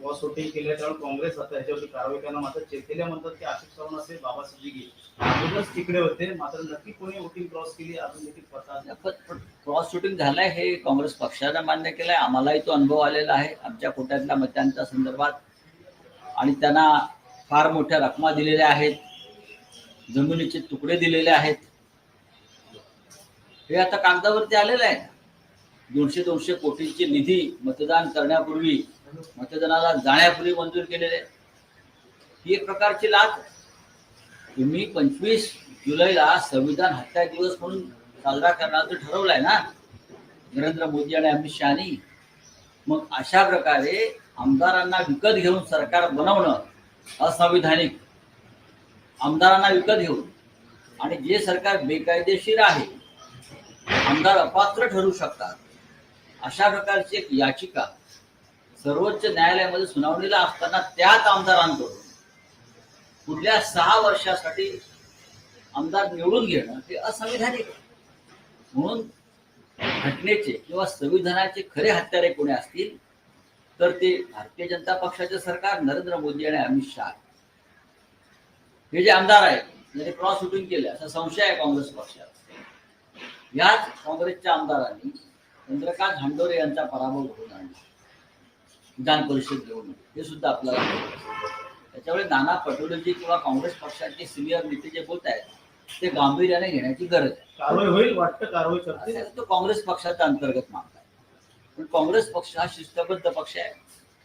Cross shooting केल्या त्यामुळे काँग्रेस आता याच्यावरती कारवाई करणं मात्र चेतेल्या म्हणतात की आशिष चव्हाण असे बाबा सिद्दीकी अजूनच तिकडे होते. मात्र नक्की कोणी वोटिंग क्रॉस केली अजून देखील पता क्रॉस शूटिंग झालंय हे काँग्रेस पक्षानं मान्य केलंय. आम्हालाही तो अनुभव आलेला आहे. आमच्या कोट्यातल्या मतांच्या संदर्भात. आणि त्यांना फार मोठ्या रकमा दिलेल्या आहेत. जमिनीचे तुकडे दिलेले आहेत. हे आता कागदावरती आलेलं आहे. दोनशे दोनशे कोटींचे निधी मतदान करण्यापूर्वी मतदानाला जाण्यापूर्वी मंजूर केलेले ही एक प्रकारची लाच तुम्ही पंचवीस जुलैला संविधान हत्या दिवस म्हणून साजरा करण्याचं ठरवलंय ना? नरेंद्र मोदी आणि अमित शहानी. मग अशा प्रकारे आमदारांना विकत घेऊन सरकार बनवणं असंविधानिक. आमदारांना विकत घेऊन. आणि जे सरकार बेकायदेशीर आहे आमदार अपात्र ठरू शकतात. अशा प्रकारची एक याचिका सर्वोच्च न्यायालयामध्ये सुनावणीला असताना त्याच आमदारांकडून पुढल्या सहा वर्षासाठी आमदार निवडून घेणं हे असंविधानिक म्हणून घटनेचे किंवा संविधानाचे खरे हत्यारे कोणी असतील तर ते भारतीय जनता पक्षाचे सरकार नरेंद्र मोदी आणि अमित शहा. हे जे आमदार आहेत ज्यांनी क्रॉस शूटिंग केलं असा संशय आहे काँग्रेस पक्षात. याच काँग्रेसच्या आमदारांनी चंद्रकांत हांडोरे यांचा पराभव घडवून आणला विधान परिषद घेऊन. हे सुद्धा आपल्याला. त्याच्यामुळे नाना पटोलेजी किंवा काँग्रेस पक्षाचे सिनियर नेते जे बोलत आहेत ते गांभीर्याने घेण्याची गरज आहे. कारवाई होईल वाटतं कारवाई करतील. तो काँग्रेस पक्षाचा अंतर्गत मागत आहे. पण काँग्रेस पक्ष हा शिस्तबद्ध पक्ष आहे.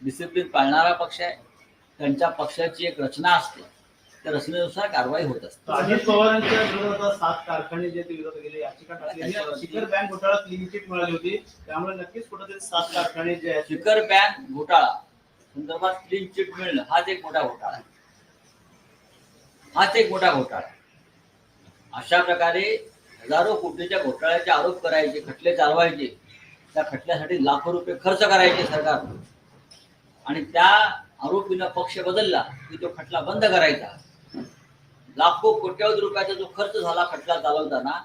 डिसिप्लिन पाळणारा पक्ष आहे. त्यांच्या पक्षाची एक रचना असते. त्या रचनेनुसार कारवाई होत असते. अजित पवारांच्या विरोधात सात कारखाने जे विरोधात गेले याचिका टाकली शिखर बँक घोटाळा क्लीन चिट मिळाली होती. त्यामुळे नक्कीच कुठेतरी सात कारखाने जे आहेत शिखर बँक घोटाळा संदर्भात क्लीन चिट मिळणं हाच एक मोठा घोटाळा. हाच एक मोठा घोटाळा. अशा प्रकारे हजारो कोटीच्या घोटाळ्याचे आरोप करायचे खटले चालवायचे. त्या खटल्यासाठी लाखो रुपये खर्च करायचे सरकार. आणि त्या आरोपीनं पक्ष बदलला की तो खटला बंद करायचा. लाखो कोट्यावधी रुपयाचा जो खर्च झाला खटला चालवताना